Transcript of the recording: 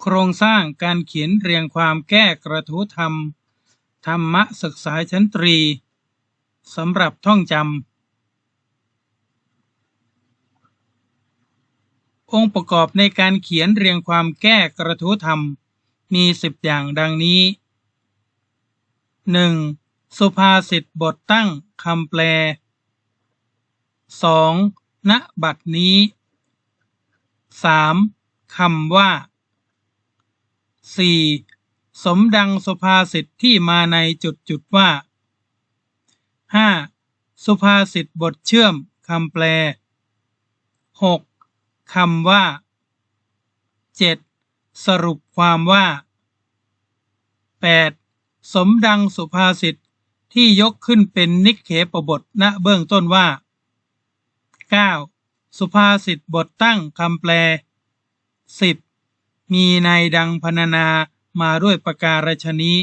โครงสร้างการเขียนเรียงความแก้กระทู้ธรรม ธรรมะศึกษาชั้นตรีสำหรับท่องจำ องค์ประกอบในการเขียนเรียงความแก้กระทู้ธรรม มีสิบอย่างดังนี้ 1. สุภาษิตบทตั้งคำแปล 2. ณบัดนี้ 3. คำว่า 4. สมดังสุภาษิตที่มาในจุดจุดว่า 5. สุภาษิตบทเชื่อมคำแปล 6. คำว่า 7. สรุปความว่า 8. สมดังสุภาษิตที่ยกขึ้นเป็นนิเคปบทณเบื้องต้นว่า 9. สุภาษิตบทตั้งคำแปล 10. มีในดังพรรณนามาด้วยประการฉนี้